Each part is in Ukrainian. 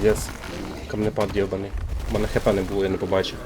Піздец. Камнепад йобаний. У мене хп не було, я не побачив.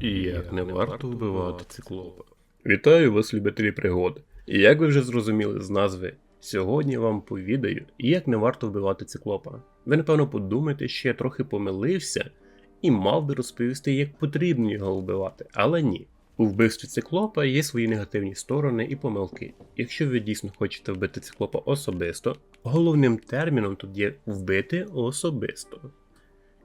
І як не варто вбивати циклопа. Вітаю вас, любителі пригод. І як ви вже зрозуміли з назви, сьогодні я вам повідаю, як не варто вбивати циклопа. Ви напевно подумаєте, що я трохи помилився і мав би розповісти, як потрібно його вбивати, але ні. У вбивстві циклопа є свої негативні сторони і помилки. Якщо ви дійсно хочете вбити циклопа особисто, головним терміном тут є вбити особисто.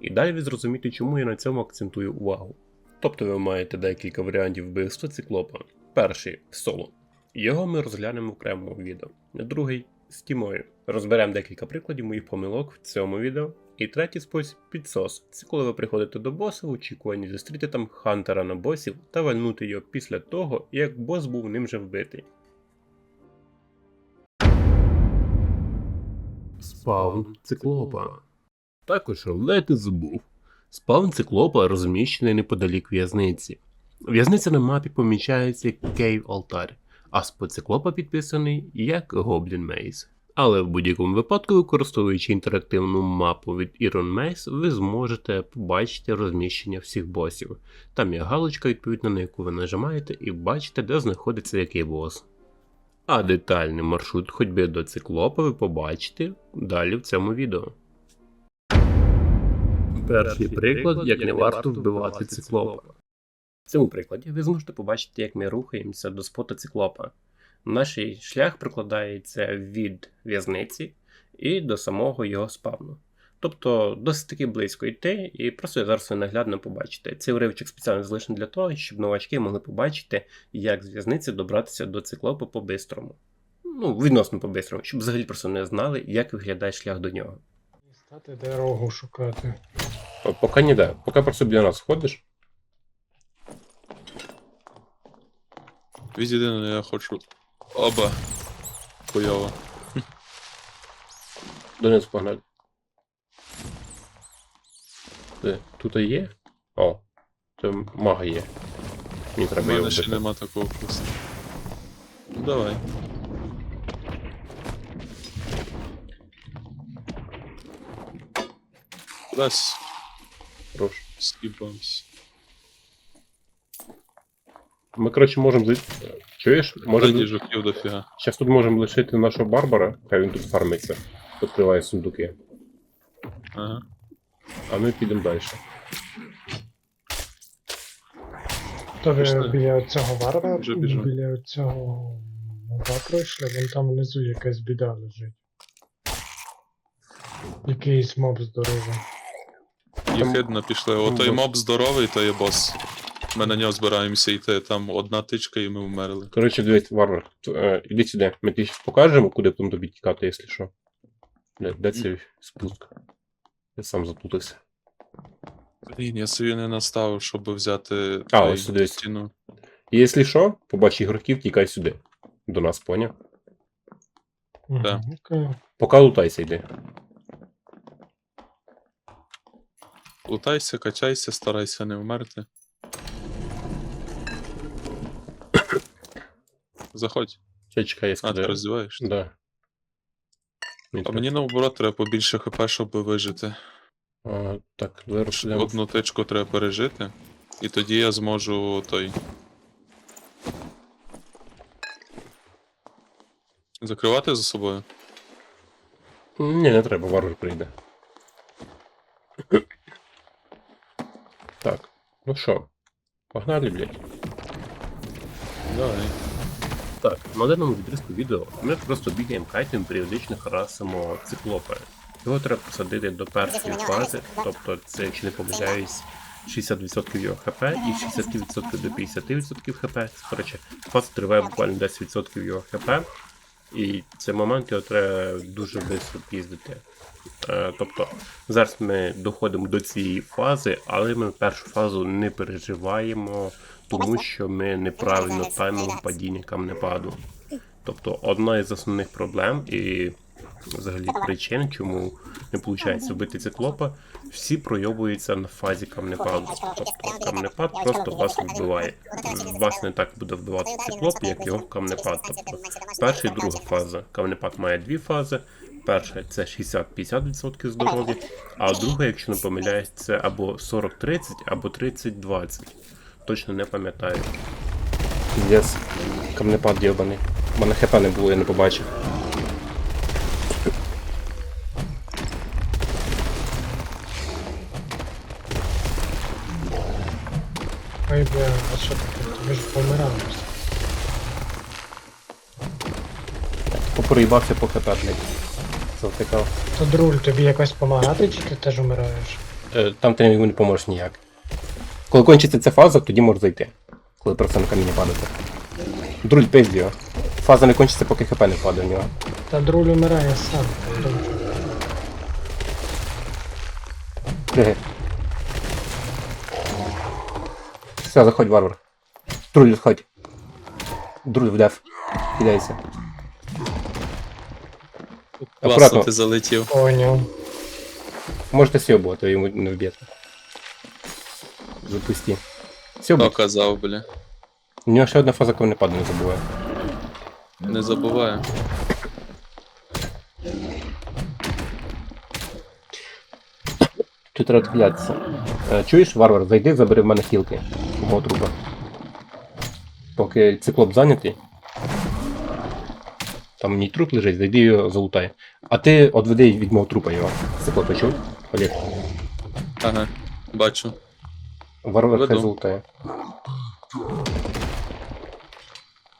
І далі ви зрозумієте, чому я на цьому акцентую увагу. Тобто ви маєте декілька варіантів вбивства циклопа. Перший соло. Його ми розглянемо в окремому відео. Другий з тімою. Розберемо декілька прикладів моїх помилок в цьому відео. І третій спосіб підсос. Це коли ви приходите до боса в очікуванні зустріти там хантера на босів та вальнути його після того, як бос був ним же вбитий. Спаун циклопа. Також ледь не забув. Спаун циклопа розміщений неподалік в'язниці. В'язниця на мапі помічається Кейв Алтар, а спод циклопа підписаний як Гоблін Мейз. Але в будь-якому випадку, використовуючи інтерактивну мапу від Iron Maze, ви зможете побачити розміщення всіх босів. Там є галочка, відповідно на яку ви нажимаєте, і бачите, де знаходиться який бос. А детальний маршрут ходьби до циклопа ви побачите далі в цьому відео. Перший приклад, як не варто вбивати циклопа. В цьому прикладі ви зможете побачити, як ми рухаємося до спота циклопа. Наш шлях прикладається від в'язниці і до самого його спавну. Тобто досить таки близько йти, і просто зараз ви наглядно побачите. Цей уривчик спеціально залишений для того, щоб новачки могли побачити, як з в'язниці добратися до циклопа по-бистрому. Ну, відносно по-бистрому, щоб взагалі просто не знали, як виглядає шлях до нього. Стати дорогу шукати. Поки не да. Поки просто біля нас ходиш. Єдине я хочу. Оба. Хуйово. Донецьк погнали. Де? Тут є? О, це мага є. Мені У треба його мене ще вбити. нема такого вкусу. Ну давай. Кудись Прошу. скіпаємось. Ми, коротше, можемо зайти. Чуєш? Може Можемо... жуків дофіга. Зараз тут можемо лишити нашого барбара, хай він тут фармиться. Відкриває сундуки. Ага. А ми підемо далі. То ви Пішли. біля цього варвара, Вже біжу. біля цього моба пройшли, вон там внизу якась біда лежить. Якийсь моб здоровий. Єхидно пішли. Отой бос. моб здоровий, то є бос. Ми на нього збираємося йти. Там одна тичка і ми вмерли. Коротше, дивись, варвар, т- е, іди сюди. Ми тобі щас покажемо, куди потім тобі тікати, якщо що. Бля, де цей спуск? Я сам заплутався. Блін, я собі не наставив, щоб взяти А, ось сюди. стіну. І якщо що, побач ігроків, тікай сюди. До нас, поняв? Да. Мгм, окей. Поки лутайся йди. Лутайся, качайся, старайся не вмерти. Заходь. Ще чекай, я А, ти скажу. роздіваєш? Да. А мені наоборот треба побільше хп, щоб вижити. А, так, давай розширяємо. Одну тичку треба пережити. І тоді я зможу той. Закривати за собою? Ні, не треба, варвар прийде. Так, ну що, погнали, блядь. Давай. Так, на даному відрізку відео ми просто бігаємо кайтом періодично харасимо циклопа. Його треба посадити до першої фази, тобто це, якщо не помиляюсь, 60% його хп і 60% до 50% хп. Коротше, фаза триває буквально 10% його хп. І це момент його треба дуже швидко піздити. Е, тобто зараз ми доходимо до цієї фази, але ми першу фазу не переживаємо, тому що ми неправильно таймимо падіння камнепаду. Тобто одна із основних проблем і взагалі причин, чому не виходить вбити циклопа, всі пройобуються на фазі камнепаду. Тобто камнепад просто вас вбиває. Вас не так буде вбивати циклоп, як його камнепад. Тобто перша і друга фаза. Камнепад має дві фази. перша це 60-50% здоров'я, а друга, якщо не помиляюсь, це або 40-30, або 30-20. Точно не пам'ятаю. Піздец, камнепад йобаний. У мене хп не було, я не побачив. Ой, а що таке? Ми ж помираємо. Попроїбався по хп, блядь. Завтикав. То друль, тобі якось помагати, чи ти теж умираєш? Е, Там ти йому не поможеш ніяк. Коли кончиться ця фаза, тоді можеш зайти. Коли просто на каміння падати. Друль пизді його. Фаза не кончиться, поки хп не падає в нього. Та друль умирає сам. друль. Все, заходь, варвар. Друль, заходь. Друль в деф. Кидайся. Класно Акуратно. ти залетів. Поняв. Можете сьобувати, йому не вб'єте. Запусти. Хто казав, бля. У нього ще одна фаза, коли не падає, не забуває. Не забуваю. Тут треба відхилятися. Е, Чуєш, варвар, зайди, забери в мене хілки. Мого трупа. Поки циклоп зайнятий. Там мій труп лежить, зайди його залутай. А ти одведи від мого трупа його. Циклопа чув? Олег. Ага, бачу. Варвар хай залутає.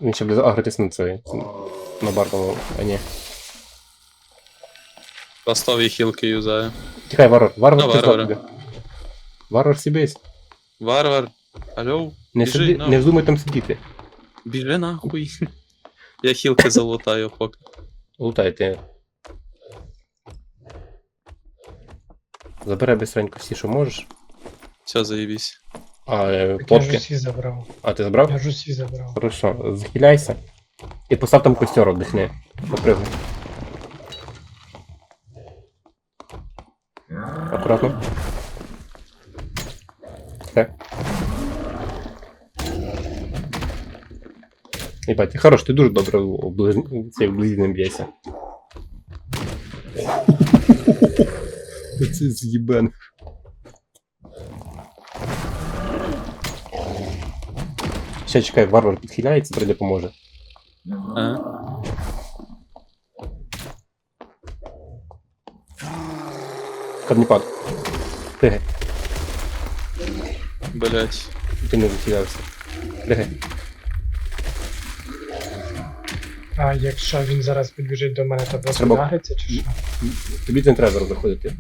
Він ще буде агритись на цей. На барбалу, а ні. Ростові хілки юзаю. Тихай, варвар, варвар ти Варвар сібись. Варвар. Алло, Не, біжи, сиди, не вздумай там сидіти. біжи нахуй. Я хілки залутаю поки. Лутайте. Забирай быстренько всі, що можеш. Все, заєбісь. А, е, Так я ж усі забрав. А, ти забрав? Я ж усі забрав. Хорошо, захиляйся. І постав там костер, отдихни. Попригай. Акуратно. Так. Ебать, ти хорош, ти дуже добре в цей вблизі б'єшся. Це з'їбен. Ще чекай, варвар підхиляється, прийде поможе. Ага. Камнепад. Блять. Ти не захилявся. Пригай. А якщо він зараз підбіжить до мене, то просто Треба- нагриться чи що? Тобі це не треба зараз заходити.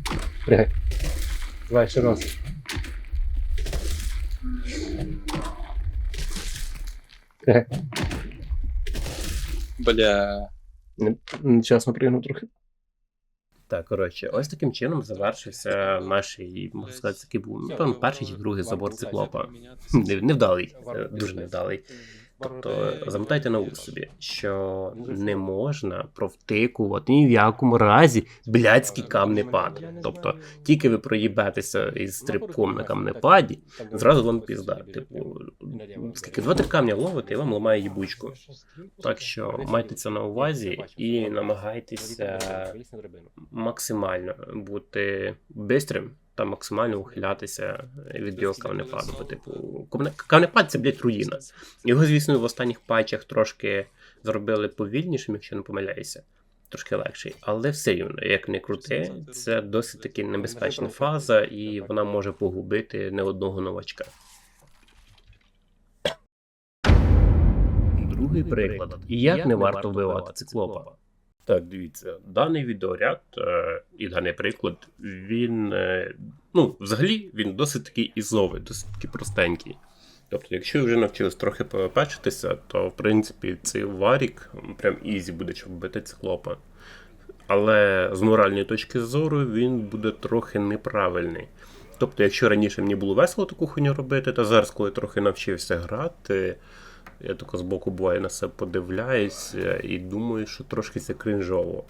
Пригай. Давай ще раз. Пригай. Бля. Не, нечасно пригнув трохи. Так, коротше, ось таким чином завершився наш, можна сказати, такий був, напевно, перший чи другий забор циклопа. Не- Невдалий, е, дуже невдалий. Тобто замотайте на ус собі, що не можна провтикувати ні в якому разі блядський камнепад. Тобто, тільки ви проїбетеся із стрибком на камнепаді, зразу вам пізда. Типу, скільки два-три камня ловите, і вам ламає їбучку. Так що майте це на увазі і намагайтеся максимально бути бистрим та максимально ухилятися від його камнепаду. Бо, типу, камнепад це, блядь, руїна. Його, звісно, в останніх патчах трошки зробили повільнішим, якщо не помиляюся. Трошки легший, але все рівно, як не крути, це досить таки небезпечна фаза, і вона може погубити не одного новачка. Другий приклад. І як не варто вбивати циклопа? Так, дивіться, даний відеоряд е, і даний приклад, він. Е, ну, взагалі, він досить такий ізовий, досить таки простенький. Тобто, якщо ви вже навчились трохи попечитися, то в принципі цей варік прям ізі буде, щоб вбити циклопа. Але з моральної точки зору він буде трохи неправильний. Тобто, якщо раніше мені було весело таку хуйню робити, то зараз, коли трохи навчився грати, я тако збоку буває на себе подивляюсь е, і думаю, що трошки це кринжово.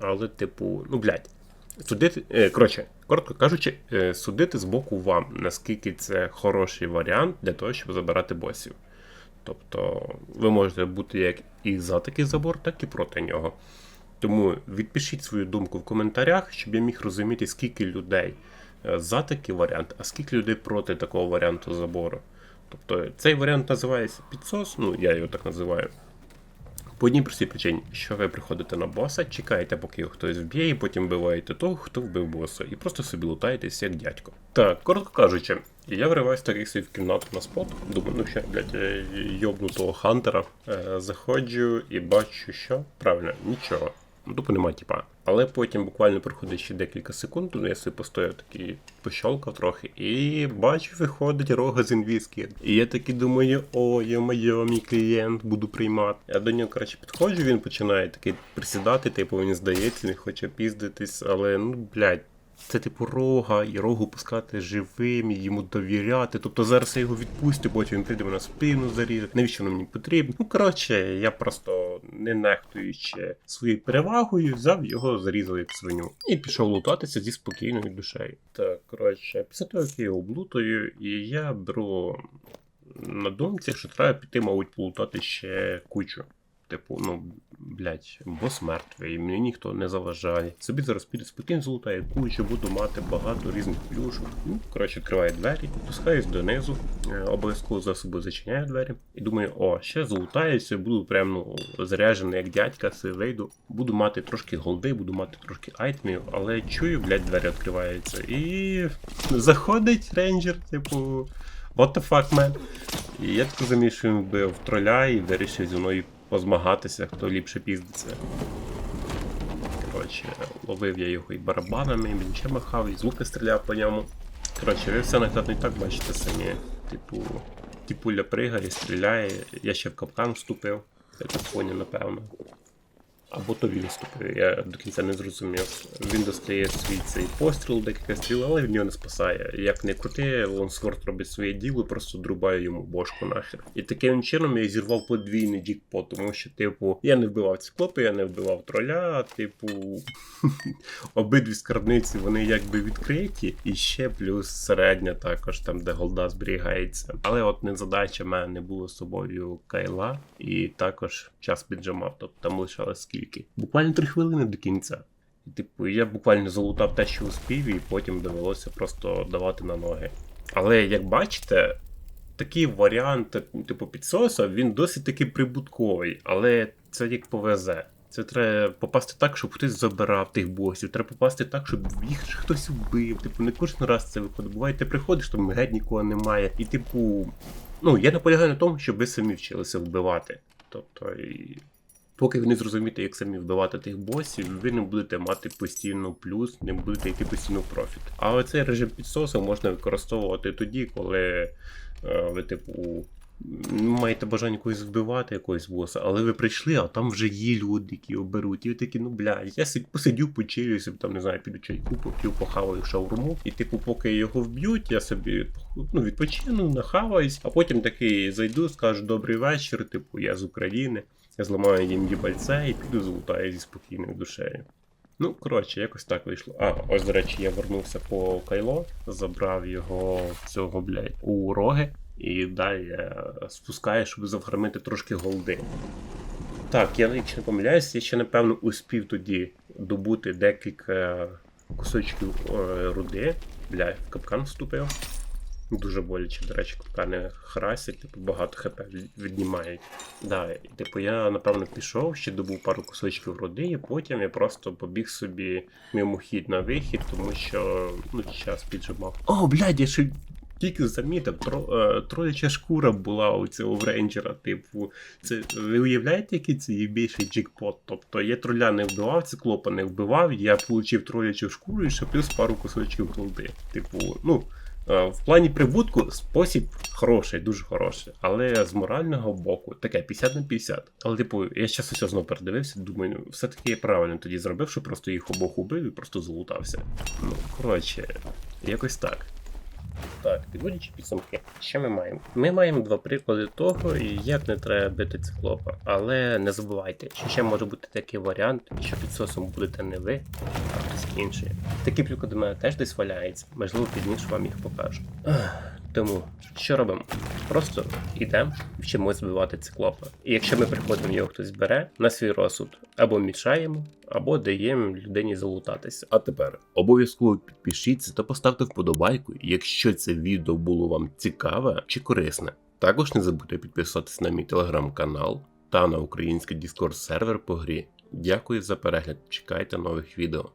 Але, типу, ну блядь, судити. Е, коротше, коротко кажучи, е, судити збоку вам, наскільки це хороший варіант для того, щоб забирати босів. Тобто, ви можете бути як і за такий забор, так і проти нього. Тому відпишіть свою думку в коментарях, щоб я міг розуміти, скільки людей е, за такий варіант, а скільки людей проти такого варіанту забору. Тобто цей варіант називається підсос, ну я його так називаю. По одній простій причині, що ви приходите на боса, чекаєте, поки його хтось вб'є, і потім вбиваєте того, хто вбив боса, і просто собі лутаєтесь як дядько. Так, коротко кажучи, я вриваюсь такий собі в кімнату на спот. Думаю, ну що, блядь, е, йобнутого хантера. Е, заходжу і бачу, що правильно, нічого. Ну, Тупо нема тіпа. Але потім буквально проходить ще декілька секунд, ну я собі постояв такий, пощолкав трохи, і бачу, виходить рога з інвізки. І я такий думаю, о, йо-моє, мій клієнт, буду приймати. Я до нього, коротше, підходжу, він починає такий присідати, типу, він здається, не хоче піздитись, але ну, блядь. Це типу рога, і рогу пускати живим, і йому довіряти. Тобто зараз я його відпустю, потім він прийде мене спину заріже. Навіщо воно мені потрібно? Ну коротше, я просто не нехтуючи своєю перевагою, взяв його, зарізав як свиню. І пішов лутатися зі спокійною душею. Так, коротше, після того, як я його облутаю, і я беру на думці, що треба піти, мабуть, полутати ще кучу. Типу, ну, блять, бос мертвий, мені ніхто не заважає. Собі зараз піду спокійно золотаю кучу, буду мати багато різних плюшок. Ну, коротше, відкриваю двері, пускаюсь донизу, е, обов'язково за собою зачиняю двері. І думаю, о, ще золотаюся, буду прям ну, заряджений як дядька, си вийду. Буду мати трошки голди, буду мати трошки айтмів, але чую, блять, двері відкриваються. І заходить рейнджер, типу. What the fuck, man? І я так що вбив троля і вирішив зі мною позмагатися, хто ліпше піздиться. Коротше, ловив я його і барабанами, і ще махав, і звуки стріляв по ньому. Коротше, ви все наглядно і так бачите самі. Типу, типуля пригає, стріляє, я ще в капкан вступив. Це поняв, напевно. Або то він вступив, я до кінця не зрозумів. Він достає свій цей постріл, декілька стріл, але він його не спасає. Як не крути, Лонсворд робить своє діло, просто друбає йому бошку нахер. І таким чином я зірвав подвійний джекпот, тому що, типу, я не вбивав циклопи, я не вбивав троля, типу, обидві скарбниці вони якби відкриті, і ще плюс середня також, там, де голда зберігається. Але от незадача в мене не було з собою кайла, і також час піджимав, тобто там лишалось скільки. Буквально три хвилини до кінця. І, Типу, я буквально залутав те, що успів, і потім довелося просто давати на ноги. Але як бачите, такий варіант, типу, підсоса, він досить таки прибутковий, але це як повезе. Це треба попасти так, щоб хтось забирав тих босів. Треба попасти так, щоб їх хтось вбив. Типу, не кожен раз це виходить. Буває, ти приходиш, там геть нікого немає. І, типу, ну, я наполягаю на тому, щоб ви самі вчилися вбивати. Тобто, Поки ви не зрозумієте, як самі вбивати тих босів, ви не будете мати постійно плюс, не будете йти постійно профіт. Але цей режим підсосу можна використовувати тоді, коли е, ви, типу, маєте бажання когось вбивати, якогось боса, але ви прийшли, а там вже є люди, які оберуть. І ви такі, ну блядь, я посидю, почилюся, там не знаю, піду чайку, поп'ю, похаваю шаурму. І типу, поки його вб'ють, я собі ну, відпочину, нахаваюсь, а потім такий зайду, скажу добрий вечір, типу, я з України. Я зламаю їм їбальце і піду золотаю зі спокійною душею. Ну, коротше, якось так вийшло. А, ось, до речі, я вернувся по Кайло, забрав його цього, блядь, у роги, і далі я спускаю, щоб зафармити трошки голди. Так, я якщо не помиляюсь, я ще напевно успів тоді добути декілька кусочків е, руди. Бля, в капкан вступив. Дуже боляче, до речі, капкани харасять, типу багато хп віднімають. Да, і, типу, я напевно пішов, ще добув пару кусочків руди, і потім я просто побіг собі мимохід на вихід, тому що ну, час піджимав. О, блядь, я ще тільки замітив, тро, е, трояча шкура була у цього в рейнджера. Типу, це ви уявляєте, який це є більший джекпот? Тобто я троля не вбивав, циклопа не вбивав, я отримав троячу шкуру і ще плюс пару кусочків голди. Типу, ну. Е, В плані прибутку спосіб хороший, дуже хороший. Але з морального боку таке 50 на 50. Але, типу, я зараз усе знову передивився, думаю, ну, все-таки я правильно тоді зробив, що просто їх обох убив і просто залутався. Ну, коротше, якось так. Так, підводячи підсумки, що ми маємо? Ми маємо два приклади того, як не треба бити циклопа. Але не забувайте, що ще може бути такий варіант, що підсосом будете не ви, а хтось інший. Такий приклад у мене теж десь валяється, можливо, пізніше вам їх покажу. Тому що робимо? Просто йдемо, вчимось збивати циклопа. І якщо ми приходимо, його хтось бере на свій розсуд, або мішаємо, або даємо людині залутатися. А тепер обов'язково підпишіться та поставте вподобайку, якщо це відео було вам цікаве чи корисне. Також не забудьте підписатися на мій телеграм-канал та на український Discord сервер по грі. Дякую за перегляд, чекайте нових відео.